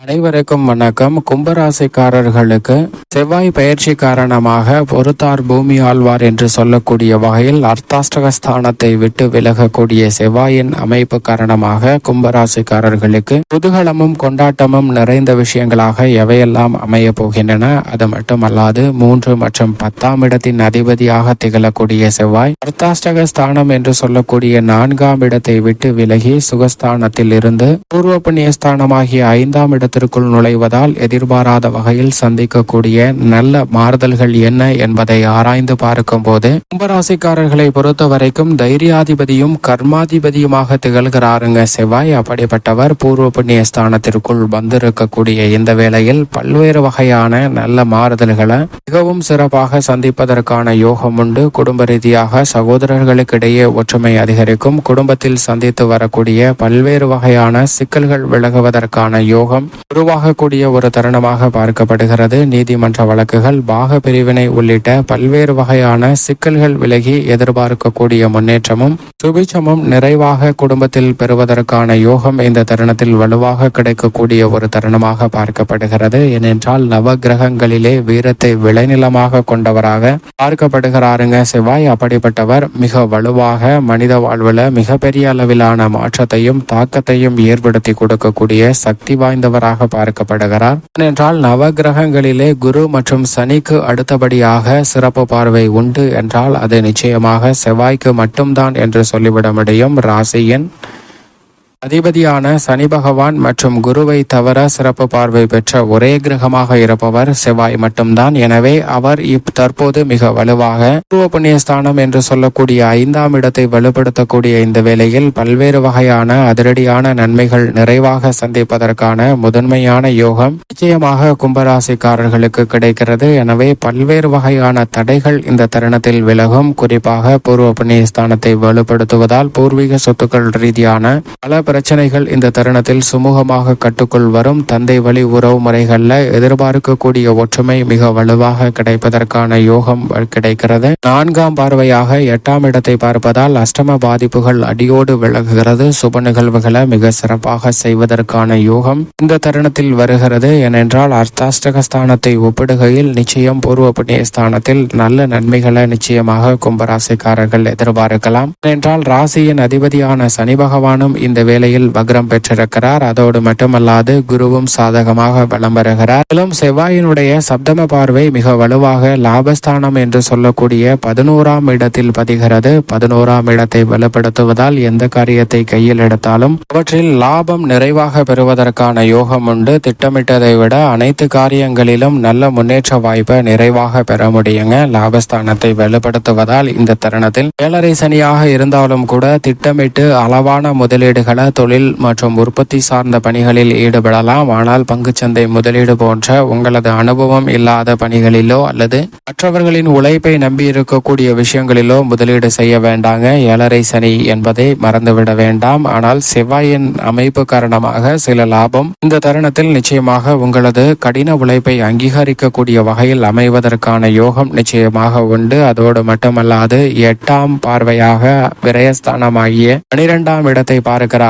அனைவருக்கும் வணக்கம். கும்பராசிக்காரர்களுக்கு செவ்வாய் பயிற்சி காரணமாக பொறுத்தார் பூமி ஆழ்வார் என்று சொல்லக்கூடிய வகையில் அர்த்தாஷ்டக ஸ்தானத்தை விட்டு விலகக்கூடிய செவ்வாயின் அமைப்பு காரணமாக கும்பராசிக்காரர்களுக்கு குதூகலமும் கொண்டாட்டமும் நிறைந்த விஷயங்களாக எவையெல்லாம் அமைய போகின்றன? அது மட்டுமல்லாது மூன்று மற்றும் பத்தாம் இடத்தின் அதிபதியாக திகழக்கூடிய செவ்வாய் அர்த்தாஷ்டக ஸ்தானம் என்று சொல்லக்கூடிய நான்காம் இடத்தை விட்டு விலகி சுகஸ்தானத்தில் இருந்து பூர்வ புண்ணிய ஸ்தானமாகிய ஐந்தாம் இடத்திற்குள் நுழைவதால் எதிர்பாராத வகையில் சந்திக்கக்கூடிய நல்ல மாறுதல்கள் என்ன என்பதை ஆராய்ந்து பார்க்கும்போது கும்பராசிக்காரர்களை பொறுத்த வரைக்கும் தைரியாதிபதியும் கர்மாதிபதியுமாக திகழ்கிறாருங்க செவ்வாய். அப்படிப்பட்டவர் பூர்வ புண்ணிய ஸ்தானத்திற்குள் வந்திருக்கக்கூடிய இந்த வேளையில் பல்வேறு வகையான நல்ல மாறுதல்களை மிகவும் சிறப்பாக சந்திப்பதற்கான யோகம் உண்டு. குடும்ப ரீதியாக சகோதரர்களுக்கிடையே ஒற்றுமை அதிகரிக்கும். குடும்பத்தில் சந்தித்து வரக்கூடிய பல்வேறு வகையான சிக்கல்கள் விலகுவதற்கான யோகம் உருவாகக்கூடிய ஒரு தருணமாக பார்க்கப்படுகிறது. நீதிமன்ற வழக்குகள் பாக பிரிவினை உள்ளிட்ட பல்வேறு வகையான சிக்கல்கள் விலகி எதிர்பார்க்கக்கூடிய முன்னேற்றமும் சுபிச்சமும் நிறைவாக குடும்பத்தில் பெறுவதற்கான யோகம் இந்த தருணத்தில் வலுவாக கிடைக்கக்கூடிய ஒரு தருணமாக பார்க்கப்படுகிறது. ஏனென்றால் நவ கிரகங்களிலே வீரத்தை விளைநிலமாக கொண்டவராக பார்க்கப்படுகிறாருங்க. செவ்வாய் அப்படிப்பட்டவர் மிக வலுவாக மனித வாழ்வுல மிகப்பெரிய அளவிலான மாற்றத்தையும் தாக்கத்தையும் ஏற்படுத்தி கொடுக்கக்கூடிய சக்தி வாய்ந்தவர் வாய்ந்தவராக பார்க்கப்படுகிறார். ஏனென்றால் நவ கிரகங்களிலே குரு மற்றும் சனிக்கு அடுத்தபடியாக சிறப்பு பார்வை உண்டு என்றால் அது நிச்சயமாக செவ்வாய்க்கு மட்டும்தான் என்று சொல்லிவிட முடியும். ராசியின் அதிபதியான சனி பகவான் மற்றும் குருவை தவிர சிறப்பு பார்வை பெற்ற ஒரே கிரகமாக இருப்பவர் செவ்வாய் மட்டும்தான். எனவே அவர் இப் தற்போது மிக வலுவாக பூர்வ புண்ணியஸ்தானம் என்று சொல்லக்கூடிய ஐந்தாம் இடத்தை வலுப்படுத்தக்கூடிய இந்த வேளையில் பல்வேறு வகையான அதிரடியான நன்மைகள் நிறைவாக சந்திப்பதற்கான முதன்மையான யோகம் நிச்சயமாக கும்பராசிக்காரர்களுக்கு கிடைக்கிறது. எனவே பல்வேறு வகையான தடைகள் இந்த தருணத்தில் விலகும். குறிப்பாக பூர்வ புண்ணியஸ்தானத்தை வலுப்படுத்துவதால் பூர்வீக சொத்துக்கள் ரீதியான பல பிரச்சனைகள் இந்த தருணத்தில் சுமூகமாக கட்டுக்குள் வரும். தந்தை வழி உறவு முறைகளில் எதிர்பார்க்கக்கூடிய ஒற்றுமை மிக வலுவாக கிடைப்பதற்கான யோகம் கிடைக்கிறது. நான்காம் பார்வையாக எட்டாம் இடத்தை பார்ப்பதால் அஷ்டம பாதிப்புகள் அடியோடு விலகுகிறது. சுப நிகழ்வுகளை மிக சிறப்பாக செய்வதற்கான யோகம் இந்த தருணத்தில் வருகிறது. ஏனென்றால் அர்த்தாஷ்டக ஸ்தானத்தை ஒப்பிடுகையில் நிச்சயம் பூர்வ புண்ணிய ஸ்தானத்தில் நல்ல நன்மைகளை நிச்சயமாக கும்பராசிக்காரர்கள் எதிர்பார்க்கலாம். ஏனென்றால் ராசியின் அதிபதியான சனி பகவானும் இந்த வேலையில் வக்ரம் பெற்றிருக்கிறார். அதோடு மட்டுமல்லாது குருவும் சாதகமாக பலம் பெறுகிறார் மேலும் செவ்வாயினுடைய சப்தம பார்வை மிக வலுவாக லாபஸ்தானம் என்று சொல்லக்கூடிய பதினோராம் இடத்தில் பதிகிறது. பதினோராம் இடத்தை வலுப்படுத்துவதால் எந்த காரியத்தை கையில் எடுத்தாலும் அவற்றில் லாபம் நிறைவாக பெறுவதற்கான யோகம் உண்டு. திட்டமிட்டதை விட அனைத்து காரியங்களிலும் நல்ல முன்னேற்ற வாய்ப்பை நிறைவாக பெற முடியுங்க. லாபஸ்தானத்தை வலுப்படுத்துவதால் இந்த தருணத்தில் ஏழரை சனியாக இருந்தாலும் கூட திட்டமிட்டு அளவான முதலீடுகளை தொழில் மற்றும் உற்பத்தி சார்ந்த பணிகளில் ஈடுபடலாம். ஆனால் பங்குச்சந்தை முதலீடு போன்ற உங்களது அனுபவம் இல்லாத பணிகளிலோ அல்லது மற்றவர்களின் உழைப்பை நம்பி இருக்கக்கூடிய விஷயங்களிலோ முதலீடு செய்ய வேண்டாங்க. ஏழரை சனி என்பதை மறந்துவிட வேண்டாம். ஆனால் செவ்வாயின் அமைப்பு காரணமாக சில லாபம் இந்த தருணத்தில் நிச்சயமாக உங்களது கடின உழைப்பை அங்கீகரிக்கக்கூடிய வகையில் அமைவதற்கான யோகம் நிச்சயமாக உண்டு. அதோடு மட்டுமல்லாது எட்டாம் பார்வையாக விரயஸ்தானமாகிய பனிரெண்டாம் இடத்தை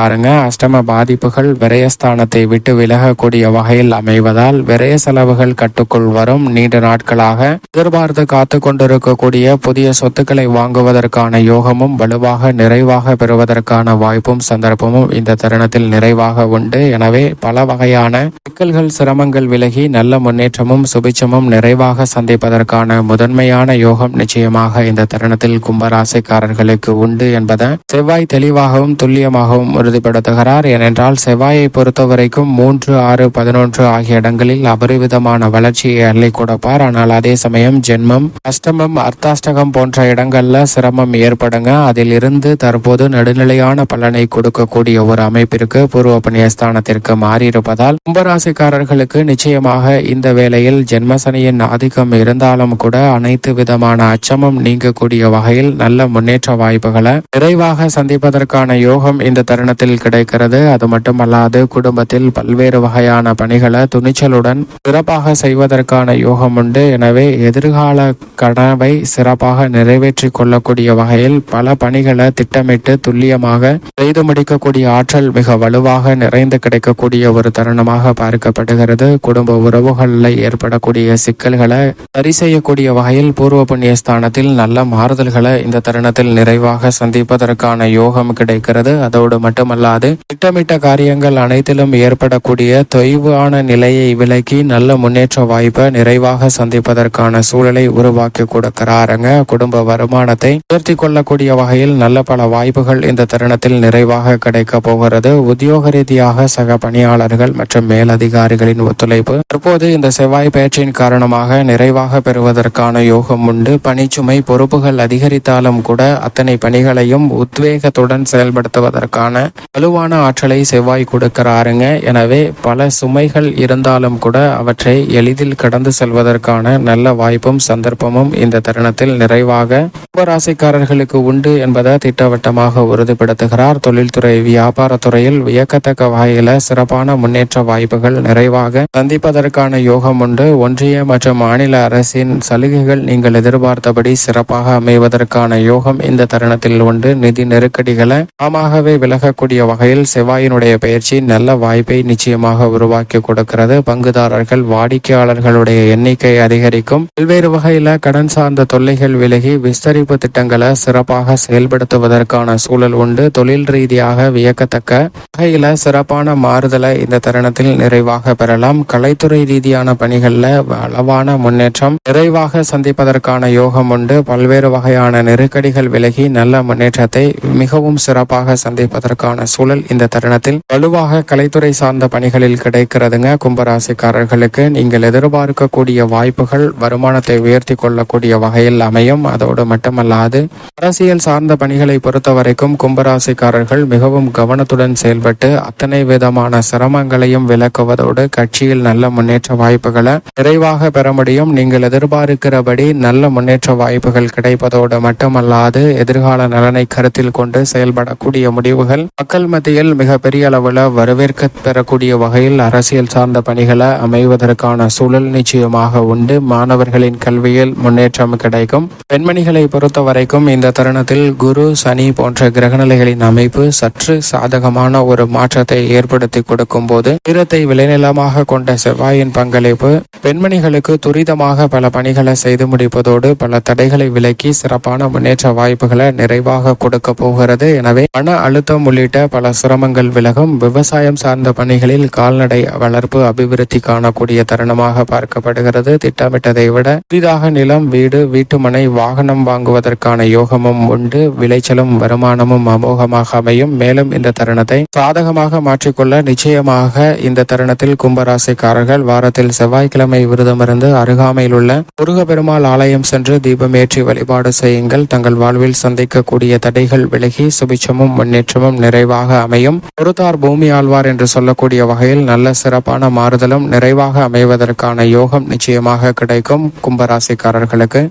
பாருங்க. அஷ்டம பாதிப்புகள் விரயஸ்தானத்தை விட்டு விலகக்கூடிய வகையில் அமைவதால் விரய செலவுகள் கட்டுக்குள் வரும். நீண்ட நாட்களாக எதிர்பார்த்து காத்து கொண்டிருக்கக்கூடிய புதிய சொத்துக்களை வாங்குவதற்கான யோகமும் வலுவாக நிறைவாக பெறுவதற்கான வாய்ப்பும் சந்தர்ப்பமும் இந்த தருணத்தில் நிறைவாக உண்டு. எனவே பல வகையான சிக்கல்கள் சிரமங்கள் விலகி நல்ல முன்னேற்றமும் சுபிச்சமும் நிறைவாக சந்திப்பதற்கான முதன்மையான யோகம் நிச்சயமாக இந்த தருணத்தில் கும்பராசிக்காரர்களுக்கு உண்டு என்பதை செவ்வாய் தெளிவாகவும் துல்லியமாகவும் உறுதிப்படுத்துகிறார் ஏனென்றால் செவ்வாயை பொறுத்தவரைக்கும் மூன்று ஆறு பதினொன்று ஆகிய இடங்களில் அபரிவிதமான வளர்ச்சியை அள்ளி கொடுப்பார். ஆனால் அதே சமயம் ஜென்மம் அஷ்டமம் அர்த்தாஷ்டகம் போன்ற இடங்கள்ல சிரமம் ஏற்படுங்க. அதில் இருந்து தற்போது நடுநிலையான பலனை கொடுக்கக்கூடிய ஒரு அமைப்பிற்கு பூர்வ புண்ணியஸ்தானத்திற்கு மாறியிருப்பதால் கும்பராசிக்காரர்களுக்கு நிச்சயமாக இந்த வேளையில் ஜென்மசனியின் ஆதிக்கம் இருந்தாலும் கூட அனைத்து விதமான அச்சமும் நீங்கக்கூடிய வகையில் நல்ல முன்னேற்ற வாய்ப்புகளை விரைவாக சந்திப்பதற்கான யோகம் இந்த தருணத்தில் தருணத்தில் கிடைக்கிறது. அது மட்டுமல்லாது குடும்பத்தில் பல்வேறு வகையான பணிகளை துணிச்சலுடன் சிறப்பாக செய்வதற்கான யோகம் உண்டு. எனவே எதிர்கால கனவை சிறப்பாக நிறைவேற்றி கொள்ளக்கூடிய வகையில் பல பணிகளை திட்டமிட்டு துல்லியமாக செய்து முடிக்கக்கூடிய ஆற்றல் மிக வலுவாக நிறைந்து கிடைக்கக்கூடிய ஒரு தருணமாக பார்க்கப்படுகிறது. குடும்ப உறவுகளில் ஏற்படக்கூடிய சிக்கல்களை சரி செய்யக்கூடிய வகையில் பூர்வ புண்ணிய ஸ்தானத்தில் நல்ல மாறுதல்களை இந்த தருணத்தில் நிறைவாக சந்திப்பதற்கான யோகம் கிடைக்கிறது. அதோடு மட்டுமல்ல மட்டுமல்லாது திட்டமிட்ட காரியங்கள் அனைத்திலும் ஏற்படக்கூடிய தொய்வான நிலையை விலக்கி நல்ல முன்னேற்ற வாய்ப்பை நிறைவாக சந்திப்பதற்கான சூழலை உருவாக்கி கொடுக்கிறாருங்க. குடும்ப வருமானத்தை உயர்த்தி கொள்ளக்கூடிய வகையில் நல்ல பல வாய்ப்புகள் இந்த தருணத்தில் நிறைவாக கிடைக்க போகிறது. உத்தியோக ரீதியாக சக பணியாளர்கள் மற்றும் மேலதிகாரிகளின் ஒத்துழைப்பு தற்போது இந்த செவ்வாய் பயிற்சியின் காரணமாக நிறைவாக பெறுவதற்கான யோகம் உண்டு. பணிச்சுமை பொறுப்புகள் அதிகரித்தாலும் கூட அத்தனை பணிகளையும் உத்வேகத்துடன் செயல்படுத்துவதற்கான வலுவான ஆற்றலை செவ்வாய் கொடுக்கிறாருங்க. எனவே பல சுமைகள் இருந்தாலும் கூட அவற்றை எளிதில் கடந்து செல்வதற்கான நல்ல வாய்ப்பும் சந்தர்ப்பமும் இந்த தருணத்தில் நிறைவாக கும்பராசிக்காரர்களுக்கு உண்டு என்பதை திட்டவட்டமாக உறுதிப்படுத்துகிறார். தொழில்துறை வியாபாரத்துறையில் வியக்கத்தக்க வகையில சிறப்பான முன்னேற்ற வாய்ப்புகள் நிறைவாக சந்திப்பதற்கான யோகம் உண்டு. ஒன்றிய மற்றும் மாநில அரசின் சலுகைகள் நீங்கள் எதிர்பார்த்தபடி சிறப்பாக அமைவதற்கான யோகம் இந்த தருணத்தில் உண்டு. நிதி நெருக்கடிகளை தாமாகவே விலகக்கூடிய வகையில் செவ்வாயினுடைய பயிற்சி நல்ல வாய்ப்பை நிச்சயமாக உருவாக்கி கொடுக்கிறது. பங்குதாரர்கள் வாடிக்கையாளர்களுடைய எண்ணிக்கை அதிகரிக்கும். பல்வேறு வகையில கடன் சார்ந்த தொல்லைகள் விலகி விஸ்தரிப்பு திட்டங்களை சிறப்பாக செயல்படுத்துவதற்கான சூழல் உண்டு. தொழில் ரீதியாக வியக்கத்தக்க வகையில சிறப்பான மாறுதலை இந்த தருணத்தில் நிறைவாக பெறலாம். கலைத்துறை ரீதியான பணிகளில் அளவான முன்னேற்றம் நிறைவாக சந்திப்பதற்கான யோகம் உண்டு. பல்வேறு வகையான நெருக்கடிகள் விலகி நல்ல முன்னேற்றத்தை மிகவும் சிறப்பாக சந்திப்பதற்கான சூழல் இந்த தருணத்தில். வலுவாக கலைத்துறை சார்ந்த பணிகளில் கிடைக்கிறதுங்க கும்பராசிக்காரர்களுக்கு. நீங்கள் எதிர்பார்க்கக்கூடிய வாய்ப்புகள் வருமானத்தை உயர்த்தி கொள்ளக்கூடிய வகையில் அமையும். அதோடு மட்டுமல்லாது அரசியல் சார்ந்த பணிகளை பொறுத்த வரைக்கும் கும்பராசிக்காரர்கள் மிகவும் கவனத்துடன் செயல்பட்டு அத்தனை விதமான சிரமங்களையும் விளக்குவதோடு கட்சியில் நல்ல முன்னேற்ற வாய்ப்புகளை நிறைவாக பெற முடியும். நீங்கள் எதிர்பார்க்கிறபடி நல்ல முன்னேற்ற வாய்ப்புகள் கிடைப்பதோடு மட்டுமல்லாது எதிர்கால நலனை கருத்தில் கொண்டு செயல்படக்கூடிய முடிவுகள் மக்கள் மத்தியில் மிகப்பெரிய அளவில் வரவேற்க பெறக்கூடிய வகையில் அரசியல் சார்ந்த பணிகளை அமைவதற்கான சூழல் நிச்சயமாக உண்டு. மாணவர்களின் கல்வியில் முன்னேற்றம் கிடைக்கும். பெண்மணிகளை பொறுத்த வரைக்கும் இந்த தருணத்தில் குரு சனி போன்ற கிரகநிலைகளின் அமைப்பு சற்று சாதகமான ஒரு மாற்றத்தை ஏற்படுத்தி கொடுக்கும் போது வீரத்தை விளைநிலமாக கொண்ட செவ்வாயின் பங்களிப்பு பெண்மணிகளுக்கு துரிதமாக பல பணிகளை செய்து முடிப்பதோடு பல தடைகளை விலக்கி சிறப்பான முன்னேற்ற வாய்ப்புகளை நிறைவாக கொடுக்க போகிறது. எனவே மன அழுத்தம் உள்ளிட்ட பல சிரமங்கள் விலகும். விவசாயம் சார்ந்த பணிகளில் கால்நடை வளர்ப்பு அபிவிருத்தி காணக்கூடிய தருணமாக பார்க்கப்படுகிறது. திட்டமிட்டதை விட புதிதாக நிலம் வீடு வீட்டுமனை வாகனம் வாங்குவதற்கான யோகமும் உண்டு. விளைச்சலும் வருமானமும் அமோகமாக அமையும். மேலும் இந்த தருணத்தை சாதகமாக மாற்றிக்கொள்ள நிச்சயமாக இந்த தருணத்தில் கும்பராசிக்காரர்கள் வாரத்தில் செவ்வாய்க்கிழமை விரதமிருந்து அருகாமையில் உள்ள முருகப்பெருமாள் ஆலயம் சென்று தீபமேற்றி வழிபாடு செய்யுங்கள். தங்கள் வாழ்வில் சந்திக்கக்கூடிய தடைகள் விலகி சுபிச்சமும் முன்னேற்றமும் நிறைவு நிறைவாக அமையும். பொறுத்தார் பூமி ஆழ்வார் என்று சொல்லக்கூடிய வகையில் நல்ல சிறப்பான மாறுதலும் நிறைவாக அமைவதற்கான யோகம் நிச்சயமாக கிடைக்கும் கும்பராசிக்காரர்களுக்கு.